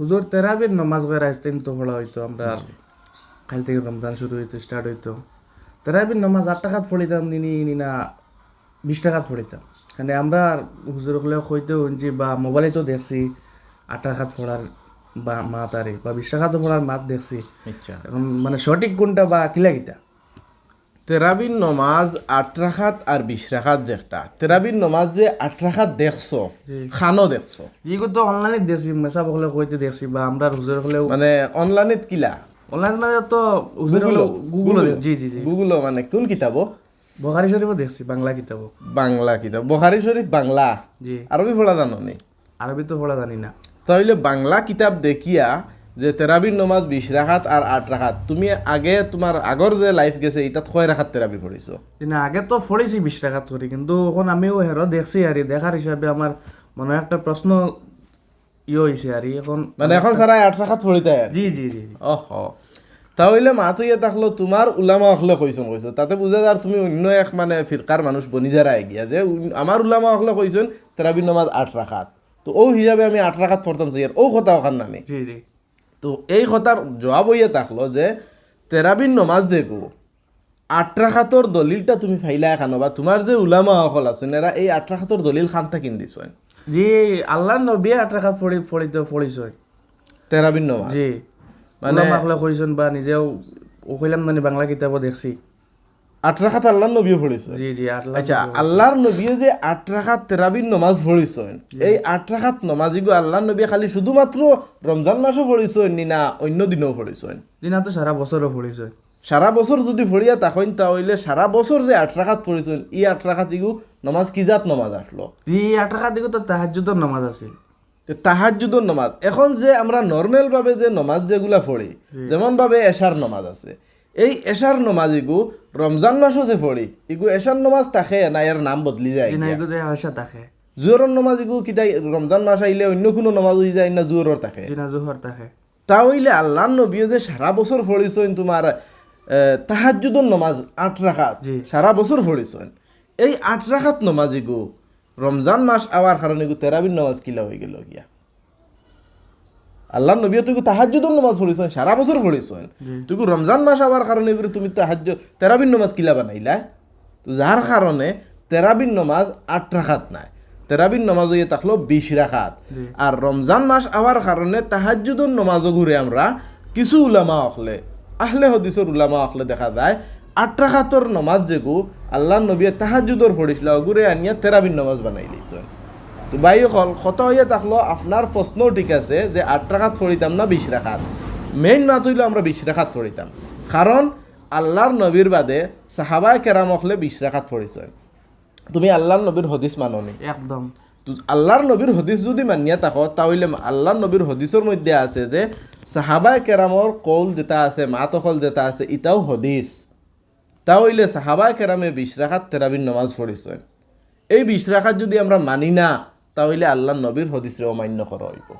হুজুর তেরাবির নমাজ করে আসতেন তো পড়া হইতো আমরা কাল থেকে রমজান শুরু হইতো স্টার্ট হইতো। তেরাবির নমাজ আট টাকাত পড়িতাম নিনি নিনা বিশ টাকাত পড়িতাম মানে আমরা হুজুর হলে হইতে শুনছি বা মোবাইলে তো দেখছি আট টাকাত পড়ার বা মাত আরে বা বিশ টাকাত পড়ার মাত দেখছি। আচ্ছা। এখন মানে সঠিক কোনটা বা কিলা তেরাবিন নমাজ আট রাখাত আর বিশ রাখাত যে একটা। তেরাবিন নমাজ যে আট রাখাত দেখছ খানো দেখছ। যেগুলো তো অনলাইনে দেখছি মেসা বকলে কইতে দেখছি বা আমরা হুজুর হলেও মানে অনলাইনত কিলা? অনলাইন মানে তো হুজুর হলেও গুগল জি জি জি। গুগল মানে কোন কিতাবো? বখারি শরীফও দেখছি বাংলা কিতাবও। বাংলা কিতাব। বহারি শরীফ বাংলা? জি। আরবি পড়া জানো নি? আরবি তো পড়া জানি না। তাহলে বাংলা কিতাব দেখিয়া যে তেরাবির নমাজ বিশ রাখাত আর আট রাখাত তুমি আগে তোমার আগর যে লাইফ গেছে এটাত ছয় রাখাত তেরাবি পড়িছো না আগে তো পড়েছি বিশ টাকা করি কিন্তু এখন আমিও হেরো দেখছি আর দেখার হিসাবে আমার মনে একটা প্রশ্ন ইয়ে হয়েছে আর এখন মানে এখন সারা আট রাখাত পড়িতে জি জি জি। অহ তাহলে মাতো ইয়ে থাকল তোমার উলামা অখলে কইছন কইছো তাতে বুঝা যার তুমি অন্য এক মানে ফিরকার মানুষ বনি যারা গিয়া যে আমার উলামা অখলে কইছন তেরাবির নমাজ আট রাখাত তো ও হিসাবে আমি আট রাখাত পড়তাম চাই ও কথা ওখান নানি জি জি। তো এই কথার জবাব হইয়া থাকল যে তেরাবিন নমাজ যে গো আট রাখাতর দলিলটা তুমি ফাইলা খানো বা তোমার যে উলামা অকল আছেন এরা এই আট রাখাতর দলিল খানটা কিন দিছ জি আল্লাহ নবী আট টাকা পড়ি পড়িতে পড়িছ তেরাবিন নমাজ। জি মানে মাখলে কইছেন বা নিজেও ও মানে বাংলা কিতাবও দেখছি। আট রাখাত আল্লাহ নবীও পড়িছে। জি জি আল্লাহ আচ্ছা আল্লাহর যে আট রাখাত তেরাবিন নমাজ পড়িছেন এই আট রাখাত নমাজিগো আল্লাহর নবী খালি শুধুমাত্র রমজান মাসও পড়িছেন নি না অন্য দিনও পড়িছেন দিনা তো সারা বছরও পড়িছ। সারা বছর যদি ফড়িয়া তখন তাহলে সারা বছর যে আট রাখাত পড়িছেন ই আট রাখাত ইগু নমাজ কি জাত নমাজ আসলো? জি আট টাকা দিকে তো তাহাজ্জুদের নামাজ আছিল তাহাজুদর নমাজ। এখন যে আমরা নর্মাল ভাবে যে নমাজ যেগুলা পড়ি যেমন ভাবে এশার নমাজ আছে এই এশার নমাজ ইগু রমজান মাসও যে পড়ি ইগু এশার নমাজ থাকে না এর নাম বদলি যায় থাকে জুয়রের নমাজ ইগু কিতা রমজান মাস আইলে অন্য কোনো নমাজ হয়ে যায় না জুয়রের থাকে দিনা জোহর থাকে তা হইলে আল্লাহ নবীয়ে যে সারা বছর পড়িছেন তোমার তাহাজুদর নমাজ আট রাখাত। সারা বছর পড়িছেন এই আট রাখাত নমাজ ইগু রমজান মাস আওয়ার কারণে ইগু তেরাবিন নমাজ কিলা হয়ে গেল গিয়া। আল্লাহ নবী তুই তাহাজুদর নমাজ পড়িছেন সারা বছর পড়িছেন তুই রমজান মাস আওয়ার কারণে তুমি তাহাজ তেরাবিন নমাজ কিলা বানাইলা? তো যার কারণে তেরাবিন নমাজ আট রাখাত নাই। তেরাবিন নমাজ হইয়ে থাকল বিশ রাখাত। আর রমজান মাস আওয়ার কারণে তাহাজুদর নমাজও ঘুরে আমরা কিছু উলামা অখলে আহলে হদিসর উলামা অখলে দেখা যায় আট রাখাতর নমাজ যেগু আল্লাহ নবীয়ে তাহাজুদর পড়িছিল ঘুরে আনিয়া তেরাবিন নমাজ বানাই লিছেন তো বাই হল কত হইয়া থাকল আপনার প্রশ্নও ঠিক আছে যে আট রাখাত পড়িতাম না বিশ রাখাত। মেইন মাত হইল আমরা বিশ রাখাত পড়িতাম কারণ আল্লাহর নবীর বাদে সাহাবায় কেরাম হলে বিশ রাখাত পড়িছেন তুমি আল্লাহর নবীর হদিস মাননি। একদম। তো আল্লাহর নবীর হদিস যদি মানিয়া থাকো তাহলে আল্লাহর নবীর হদিসের মধ্যে আছে যে সাহাবায় কেরামর কৌল যেটা আছে মাতকল যেটা আছে ইটাও হদিস। তাহলে সাহাবায় কেরামে বিশ রাখাত তেরাবিন নমাজ পড়িছেন এই বিশ রাখাত যদি আমরা মানি না তাহলে আল্লাহ নবীর হদিসরে অমান্য করা হইব।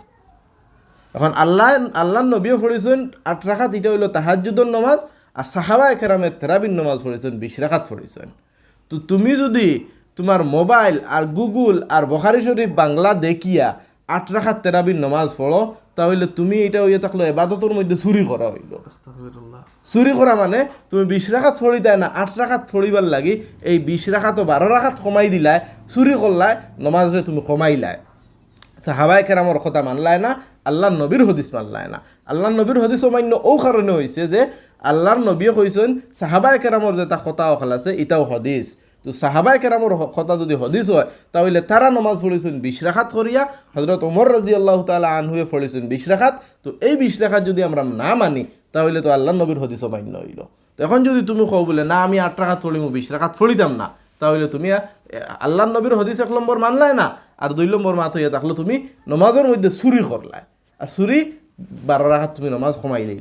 এখন আল্লাহ আল্লাহ নবীও পড়িছেন আট রাখাত এটা হইল তাহাজুদর নমাজ, আর সাহাবা একেরামের থেরাবিন নমাজ পড়িছেন, বিশ রাখাত পড়িছেন। তো তুমি যদি তোমার মোবাইল আর গুগল আর বখারি শরীফ বাংলা দেখিয়া আট রাখাত তেরাবিন নমাজ পড়ো তাহলে তুমি এটা হইয়া থাকল এবাদতের মধ্যে চুরি করা হইল। চুরি করা মানে তুমি বিশ রাখাত ফড়ি দেয় না আট রাখাত ফড়িবার লাগি এই বিশ রাখাত বারো রাখাত কমাই দিলায় চুরি করলায় নমাজরে তুমি কমাইলায় সাহাবাই কেরামর কথা মানলায় না আল্লাহ নবীর হদিস মানলায় না। আল্লাহ নবীর হদিস অমান্য ও কারণে হয়েছে যে আল্লাহর নবীয়ে কইছেন সাহাবাই কেরামর যেটা কথা অখাল আছে এটাও হদিস। তো সাহাবাই কেরামর কথা যদি হদিস হয়, তাহলে তারা নমাজ পড়িছেন বিশ রাখাত করিয়া হজরত ওমর রাজি আল্লাহ তালা আনহুয়ে পড়িছেন বিশ রাখাত। তো এই বিশ রাখাত যদি আমরা না মানি, তাহলে তো আল্লাহ নবীর হদিস অমান্য হইল। তো এখন যদি তুমি কও বলে, না, আমি আট রাখাত ফড়িমু বিশ ফড়িতাম না, তাহলে তুমি আল্লাহ নবীর হদিস এক নম্বর মানলায় না, আর দুই নম্বর মাত হইয়া থাকলে তুমি নমাজের মধ্যে চুরি করলাই আর চুরি বারো রাখাত তুমি নমাজ কমাইলেই